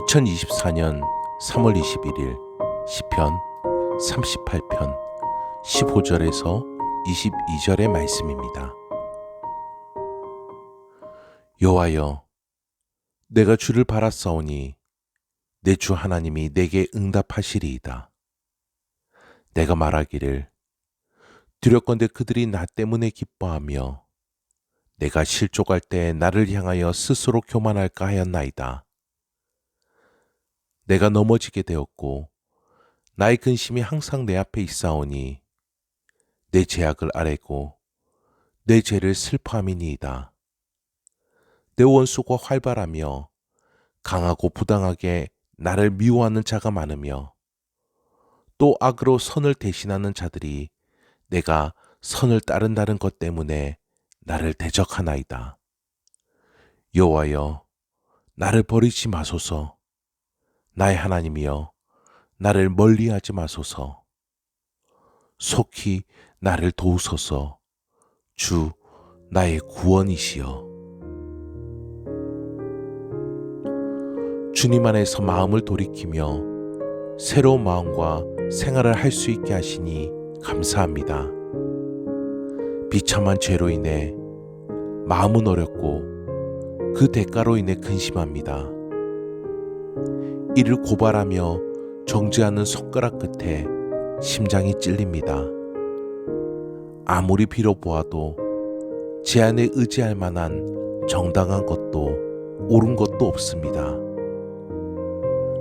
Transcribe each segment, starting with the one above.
2024년 3월 21일 시편 38편 15절에서 22절의 말씀입니다. 여호와여 내가 주를 바랐사오니 내 주 하나님이 내게 응답하시리이다. 내가 말하기를 두렵건대 그들이 나 때문에 기뻐하며 내가 실족할 때 나를 향하여 스스로 교만할까 하였나이다. 내가 넘어지게 되었고 나의 근심이 항상 내 앞에 있사오니 내 죄악을 아뢰고 내 죄를 슬퍼함이니이다. 내 원수가 활발하며 강하고 부당하게 나를 미워하는 자가 많으며 또 악으로 선을 대신하는 자들이 내가 선을 따른다는 것 때문에 나를 대적하나이다. 여호와여 나를 버리지 마소서. 나의 하나님이여 나를 멀리하지 마소서. 속히 나를 도우소서. 주 나의 구원이시여. 주님 안에서 마음을 돌이키며 새로운 마음과 생활을 할 수 있게 하시니 감사합니다. 비참한 죄로 인해 마음은 어렵고 그 대가로 인해 근심합니다. 이를 고발하며 정지하는 손가락 끝에 심장이 찔립니다. 아무리 빌어보아도 제 안에 의지할 만한 정당한 것도 옳은 것도 없습니다.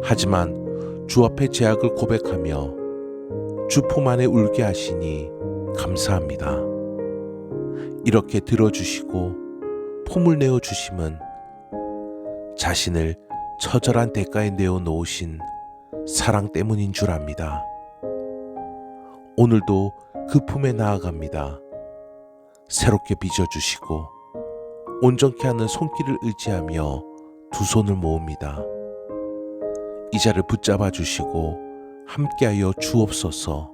하지만 주 앞에 제약을 고백하며 주품 안에 울게 하시니 감사합니다. 이렇게 들어주시고 품을 내어 주심은 자신을 처절한 대가에 내어 놓으신 사랑 때문인 줄 압니다. 오늘도 그 품에 나아갑니다. 새롭게 빚어주시고 온전케 하는 손길을 의지하며 두 손을 모읍니다. 이 자를 붙잡아 주시고 함께하여 주옵소서.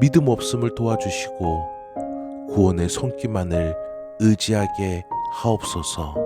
믿음 없음을 도와주시고 구원의 손길만을 의지하게 하옵소서.